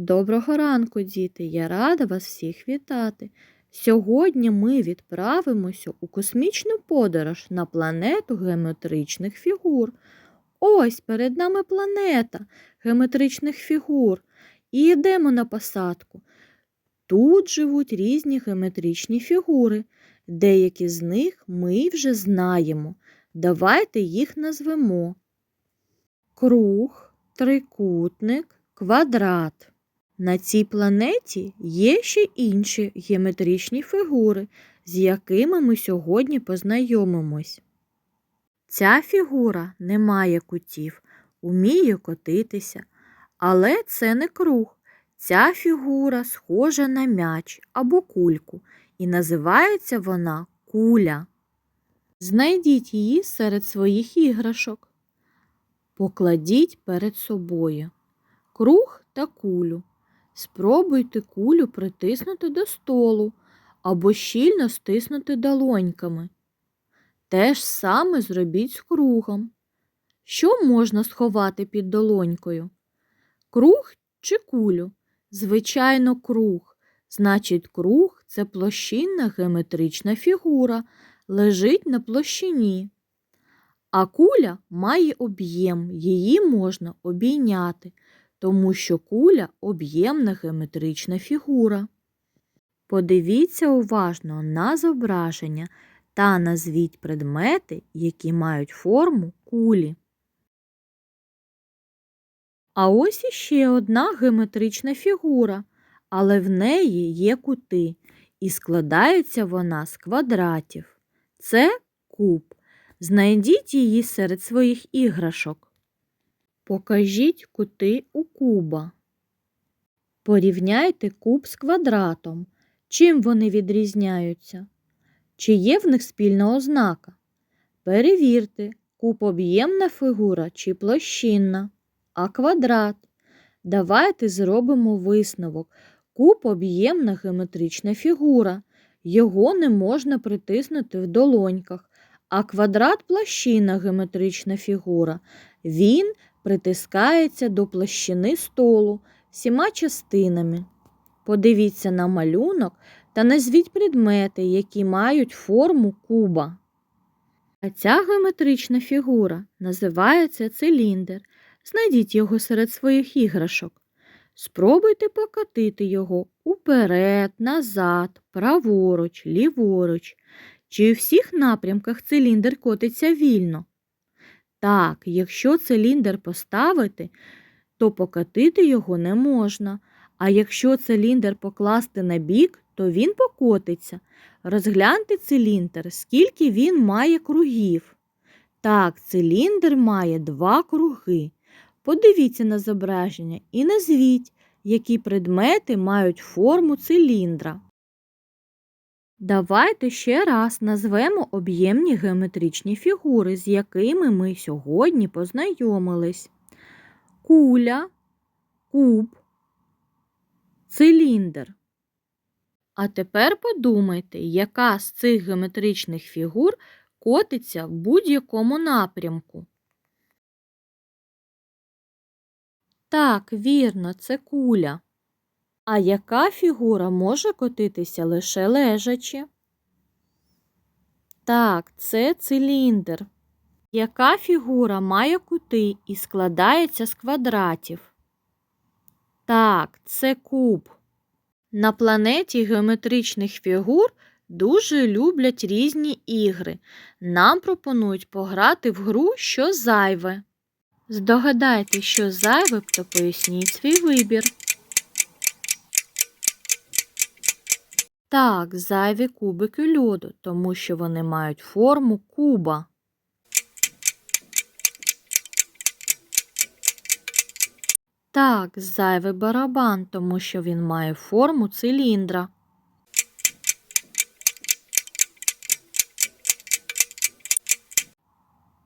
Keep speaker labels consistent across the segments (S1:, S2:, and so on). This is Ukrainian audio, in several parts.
S1: Доброго ранку, діти! Я рада вас всіх вітати. Сьогодні ми відправимося у космічну подорож на планету геометричних фігур. Ось перед нами планета геометричних фігур. І йдемо на посадку. Тут живуть різні геометричні фігури. Деякі з них ми вже знаємо. Давайте їх назвемо. Круг, трикутник, квадрат. На цій планеті є ще інші геометричні фігури, з якими ми сьогодні познайомимось. Ця фігура не має кутів, уміє котитися, але це не круг. Ця фігура схожа на м'яч або кульку, і називається вона куля. Знайдіть її серед своїх іграшок. Покладіть перед собою круг та кулю. Спробуйте кулю притиснути до столу або щільно стиснути долоньками. Те ж саме зробіть з кругом. Що можна сховати під долонькою? Круг чи кулю? Звичайно, круг. Значить, круг це площинна геометрична фігура, лежить на площині. А куля має об'єм, її можна обійняти тому що куля об'ємна геометрична фігура. Подивіться уважно на зображення та назвіть предмети, які мають форму кулі. А ось іще одна геометрична фігура, але в неї є кути, і складається вона з квадратів. Це куб. Знайдіть її серед своїх іграшок. Покажіть кути у куба. Порівняйте куб з квадратом. Чим вони відрізняються? Чи є в них спільна ознака? Перевірте, куб об'ємна фігура чи площинна, а квадрат. Давайте зробимо висновок. Куб об'ємна геометрична фігура. Його не можна притиснути в долоньках, а квадрат площинна геометрична фігура. Він притискається до площини столу всіма частинами. Подивіться на малюнок та назвіть предмети, які мають форму куба. А ця геометрична фігура називається циліндр. Знайдіть його серед своїх іграшок. Спробуйте покатити його уперед, назад, праворуч, ліворуч. Чи у всіх напрямках циліндр котиться вільно? Так, якщо циліндр поставити, то покатити його не можна. А якщо циліндр покласти на бік, то він покотиться. Розгляньте циліндр, скільки він має кругів. Так, циліндр має два круги. Подивіться на зображення і назвіть, які предмети мають форму циліндра. Давайте ще раз назвемо об'ємні геометричні фігури, з якими ми сьогодні познайомились. Куля, куб, циліндр. А тепер подумайте, яка з цих геометричних фігур котиться в будь-якому напрямку. Так, вірно, це куля. А яка фігура може котитися лише лежачи? Так, це циліндр. Яка фігура має кути і складається з квадратів? Так, це куб. На планеті геометричних фігур дуже люблять різні ігри. Нам пропонують пограти в гру що зайве. Здогадайте, що зайве, то поясніть свій вибір. Так, зайві кубики льоду, тому що вони мають форму куба. Так, зайвий барабан, тому що він має форму циліндра.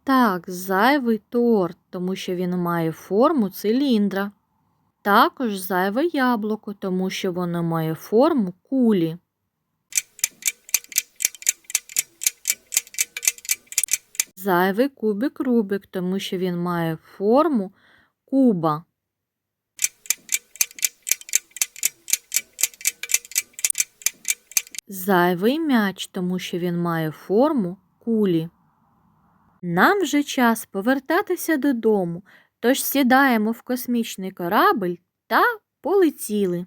S1: Так, зайвий торт, тому що він має форму циліндра. Також зайве яблуко, тому що воно має форму кулі. зайвий кубик Рубик, тому що він має форму куба. Зайвий м'яч, тому що він має форму кулі. Нам вже час повертатися додому, тож сідаємо в космічний корабль та полетіли.